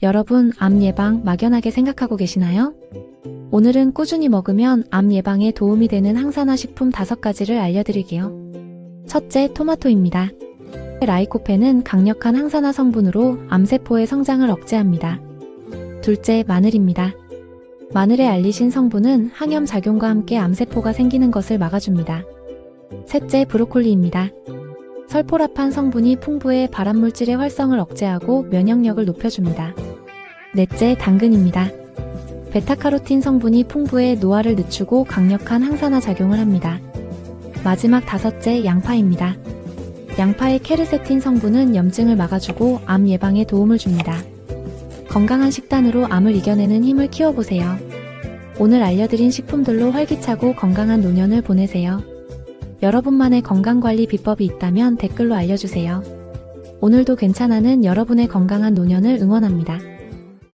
여러분, 암 예방 막연하게 생각하고 계시나요? 오늘은 꾸준히 먹으면 암 예방에 도움이 되는 항산화 식품 5가지를 알려드릴게요. 첫째, 토마토입니다. 라이코펜은 강력한 항산화 성분으로 암세포의 성장을 억제합니다. 둘째, 마늘입니다. 마늘의 알리신 성분은 항염 작용과 함께 암세포가 생기는 것을 막아줍니다. 셋째, 브로콜리입니다. 설포라판 성분이 풍부해 발암물질의 활성을 억제하고 면역력을 높여줍니다. 넷째, 당근입니다. 베타카로틴 성분이 풍부해 노화를 늦추고 강력한 항산화 작용을 합니다. 마지막 다섯째, 양파입니다. 양파의 케르세틴 성분은 염증을 막아주고 암 예방에 도움을 줍니다. 건강한 식단으로 암을 이겨내는 힘을 키워보세요. 오늘 알려드린 식품들로 활기차고 건강한 노년을 보내세요. 여러분만의 건강관리 비법이 있다면 댓글로 알려주세요. 오늘도 괜찮아는 여러분의 건강한 노년을 응원합니다.